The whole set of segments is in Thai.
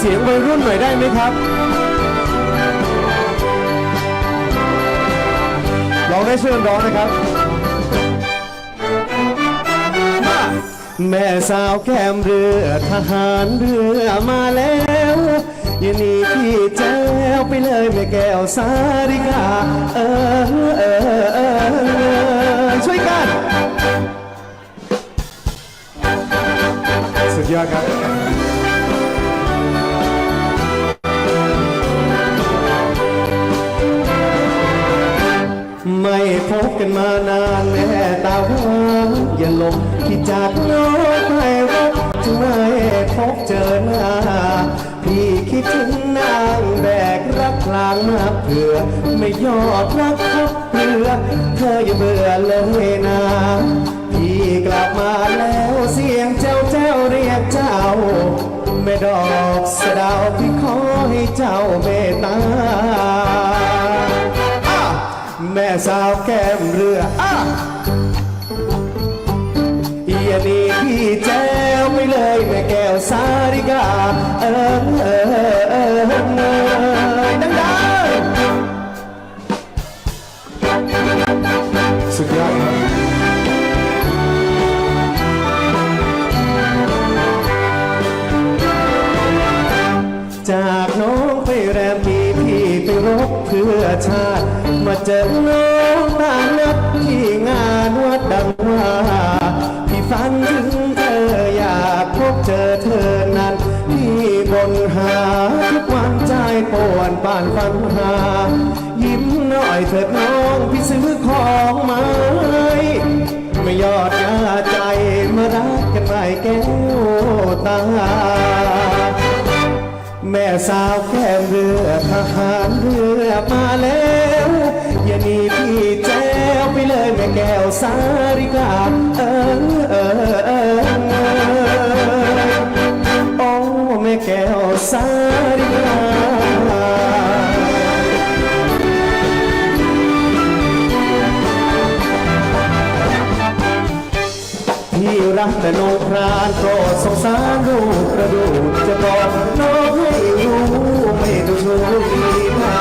เสียงวัยรุ่นหน่อยได้ไหมครับร้องได้ช่วยร้องนะครับมาแม่สาวแก้มเรือทหารเรือมาแล้วย่าหนีพี่แจ้วไปเลยแม่แก้วสาริกาเออเออเออช่วยกัน สุดยอดครับ ที่จากโลกไปรักจะไม่พบเจอหน้า พี่คิดถึงนางแบกรักกลางมาเผื่อ ไม่ยอดรักทับเรือเธออย่าเบื่อเลยนะพี่กลับมาแล้วเสียงเจ้าเจ้าเรียกเจ้าไม่ดอกสะดาวพี่ขอให้เจ้าเมตตาแม่สาวแก้มเรืออะ แม่แก้วสาริกาเออเออเออเออเออดังๆสุดยอดครับจากน้องไปแรมปีพี่ไปรบเพื่อชาติ มาเจอน้องตามนัดที่งานวัดดังว่า พี่ฝันถึงเธออยากพ บเจอเธอนั้นพี่บนหาทุกวันใจปวนป่านฝันหา ยิ้มหน่อยเถิดน้องพี่ซื้อของมาไม่ยอดยาใจมารักกันใหม่แก้วตา แม่สาวแก้มเรือทหารเรือมาแล้วอย่าหนีพี่แจ้วไปเลยแม่แก้วสาริกาเออเออเออ ม่แก้วสาริกาพี่รักแต่นงพรานโปรดสงสารลูกกระดูกจะบอกน้องให้รู้ไม่ต้องชูดีมา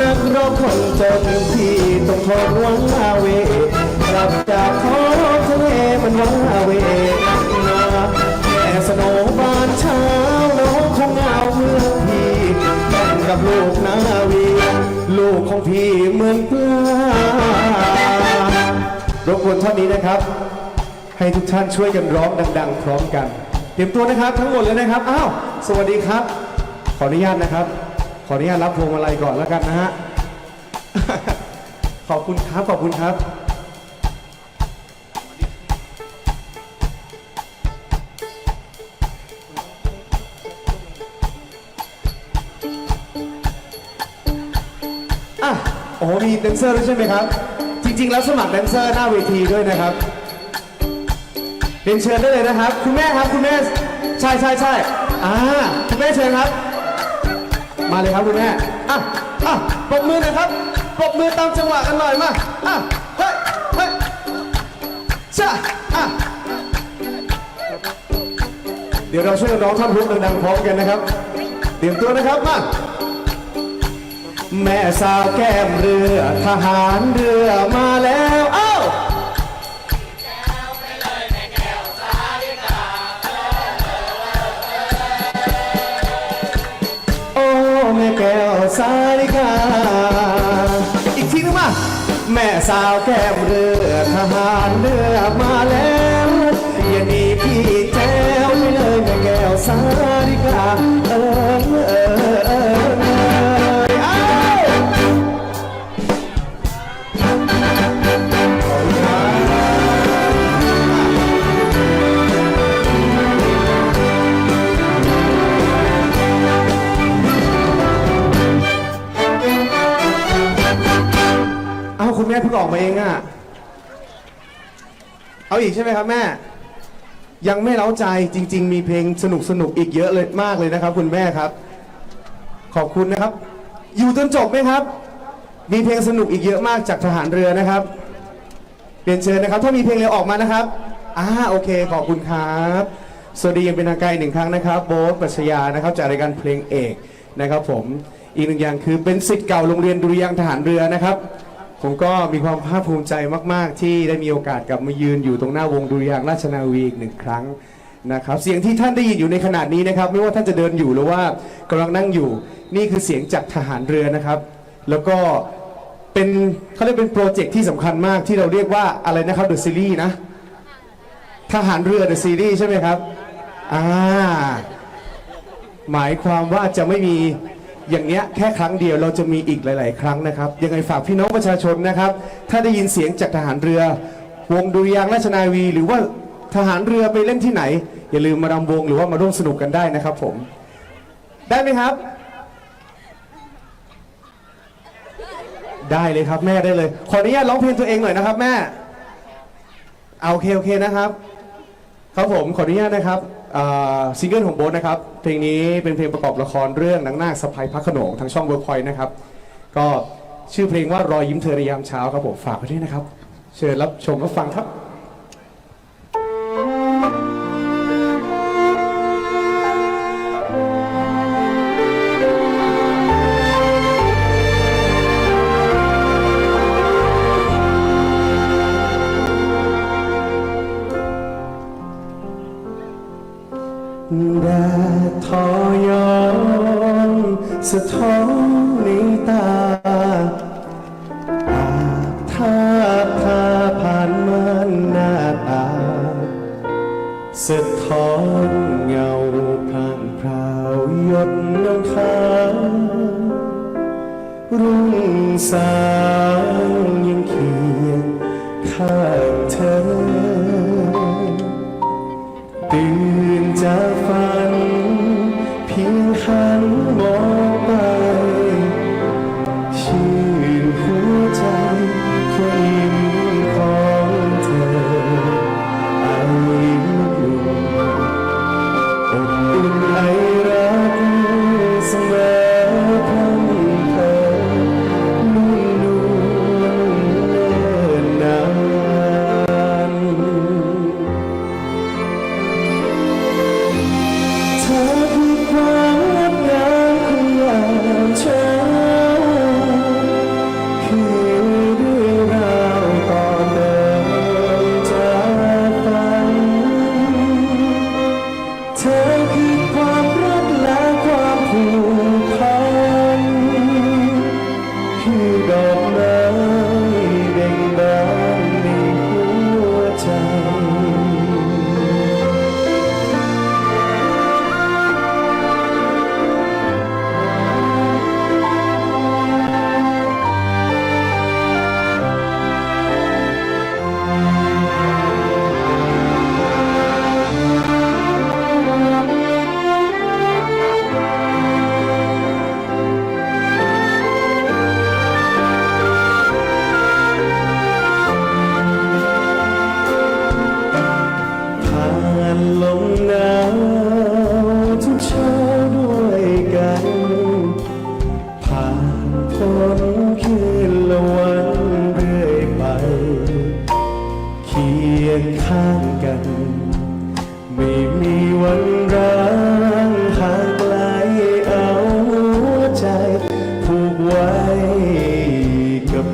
นักรบคนจนที่ต้องทนหวัง กของพี่เหมือนปลารบกวนเท่านี้นะครับ ให้ทุกท่านช่วยกันร้องดัง ๆ พร้อมกัน เตรียมตัวนะครับทั้งหมดเลยนะครับ อ้าว สวัสดีครับ ขออนุญาตนะครับ ขออนุญาตรับพวงมาลัยก่อนแล้วกันนะฮะ ขอบคุณครับ ขอบคุณครับ โอ้โหมีแดนเซอร์ด้วยใช่ไหมครับ จริง ๆ แล้วสมัครแดนเซอร์หน้าเวทีด้วยนะครับเรียนเชิญได้เลยนะครับ คุณแม่ครับคุณแม่ใช่ใช่ใช่อ่าคุณแม่เชิญครับ มาเลยครับคุณแม่อะอะปรบมือหน่อยครับปรบมือตามจังหวะกันหน่อยมาอะเฮ้ยเฮ้ยจ้าอะเดี๋ยวเราช่วยนร้องท่อนฮุกดังๆพร้อมกันนะครับ เตรียมตัวนะครับมา แม่สาวแก้มเรือทหารเรือมาแล้วเอ้าโอ้แม่แก้วสาลิกาอีกทีนึงมาแม่สาวแก้มเรือทหารเรือมาแล้วอย่าหนีพี่แจ้วไปเลยแม่แก้วสาลิกาเออเออ เพิ่งออกมาเองอะเอาอีกใช่ไหมครับแม่ ยังไม่เล้าใจจริง ๆ มีเพลงสนุกสนุกๆอีกเยอะเลยมากเลยนะครับ คุณแม่ครับ ขอบคุณนะครับ อยู่จนจบไหมครับ มีเพลงสนุกอีกเยอะมากจากทหารเรือนะครับเรียนเชิญนะครับ ถ้ามีเพลงเร็วออกมานะครับอ่าโอเค ขอบคุณครับ สวัสดียังเป็นทางการอีกหนึ่งครั้งนะครับโบ๊ทปรัชญานะครับจากรายการเพลงเอกนะครับ ผมอีกหนึ่งอย่างคือเป็นสิทธิ์เก่าโรงเรียนดุริยางทหารเรือนะครับ ผมก็มีความภาคภูมิใจมาก ๆ ที่ได้มีโอกาสกลับมายืนอยู่ตรงหน้าวงดุริยางค์ราชนาวีอีกหนึ่งครั้งนะครับเสียงที่ท่านได้ยินอยู่ในขนาดนี้นะครับ ไม่ว่าท่านจะเดินอยู่หรือว่ากำลังนั่งอยู่ นี่คือเสียงจากทหารเรือนะครับ แล้วก็เป็นเขาเรียกเป็นโปรเจกต์ที่สำคัญมากที่เราเรียกว่าอะไรนะครับเดอะซีรีส์นะทหารเรือเดอะซีรีส์ใช่ไหมครับอ่าหมายความว่าจะไม่มี อย่างเนี้ยแค่ครั้งเดียวเราจะมีอีกหลาย ๆ ครั้งนะครับยังไงฝากพี่น้องประชาชนนะครับ ถ้าได้ยินเสียงจากทหารเรือ วงดุริยางค์ราชนาวี หรือว่าทหารเรือไปเล่นที่ไหน อย่าลืมมารำวงหรือว่ามาร่วมสนุกกันได้นะครับผม ได้ไหมครับ ได้เลยครับแม่ได้เลย ขออนุญาตร้องเพลงตัวเองหน่อยนะครับ แม่เอาโอเคโอเคนะครับครับผมขออนุญาตนะครับ ซิงเกิลของโบ๊ทนะครับ เพลงนี้เป็นเพลงประกอบละครเรื่องนางนาคสะพายพระโขนงทางช่องเวิร์กพอยต์นะครับ ก็ชื่อเพลงว่ารอยยิ้มเธอในยามเช้าครับผมฝากไว้ด้วยนะครับ เชิญรับชมรับฟังครับ แดดทอยอนสะท้อนในตาอาทาทาผ่านม่านหน้าตาสะท้อนเงาผ่านพราวหยดน้ำค้างรุ่งสางยังเคียงข้า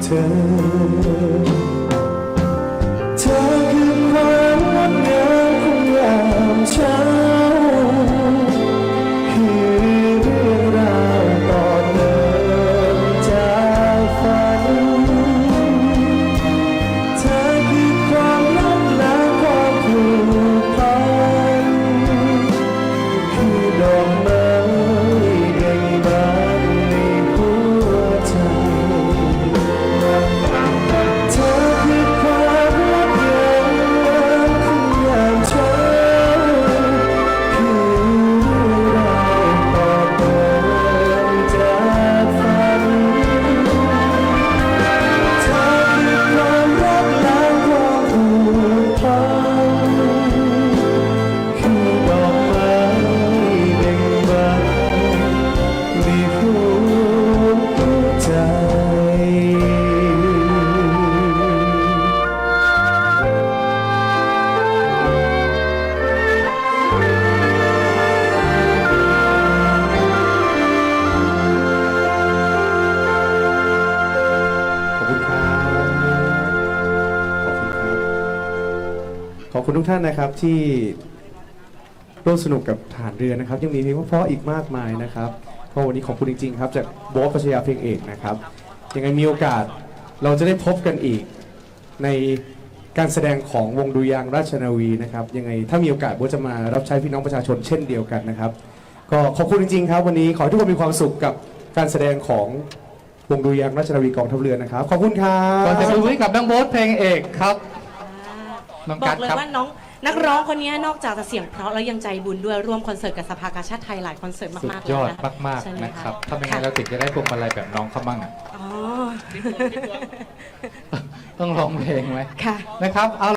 เธอ คุณทุกท่านนะครับที่ร่วมสนุกกับฐานเรือนะครับ ยังมีเพลงเพราะๆอีกมากมายนะครับก็วันนี้ขอบคุณจริงๆครับจากโบ๊ทปัชญาเพลงเอกนะครับยังไงมีโอกาสเราจะได้พบกันอีกในการแสดงของวงดุริยางค์ราชนาวีนะครับยังไงถ้ามีโอกาสโบ๊ทจะมารับใช้พี่น้องประชาชนเช่นเดียวกันนะครับ ก็ขอบคุณจริงๆครับวันนี้ขอให้ทุกคนมีความสุขกับการแสดงของวงดุริยางค์ราชนาวีกองทัพเรือนะครับขอบคุณครัก่อนจะไปคุยกับน้องโบ๊ทเพลงเอกครับ น้องบกัอดกเลยครับ ว่าน้องนักร้องคนนี้นอกจากจะเสียงเพราะแล้วยังใจบุญด้วยร่วมคอนเสิร์ตกับสภากาชาติไทยหลายคอนเสิร์ตสุดมากๆเลยยอดนะมากใช่ไหๆนะครับะถ้าไม่งั้นเราติดจะได้พวงมาลัยแบบน้องเขามั่งอะอ๋อ ต้องร้องเพลงไหมค่ะ นะครับเอา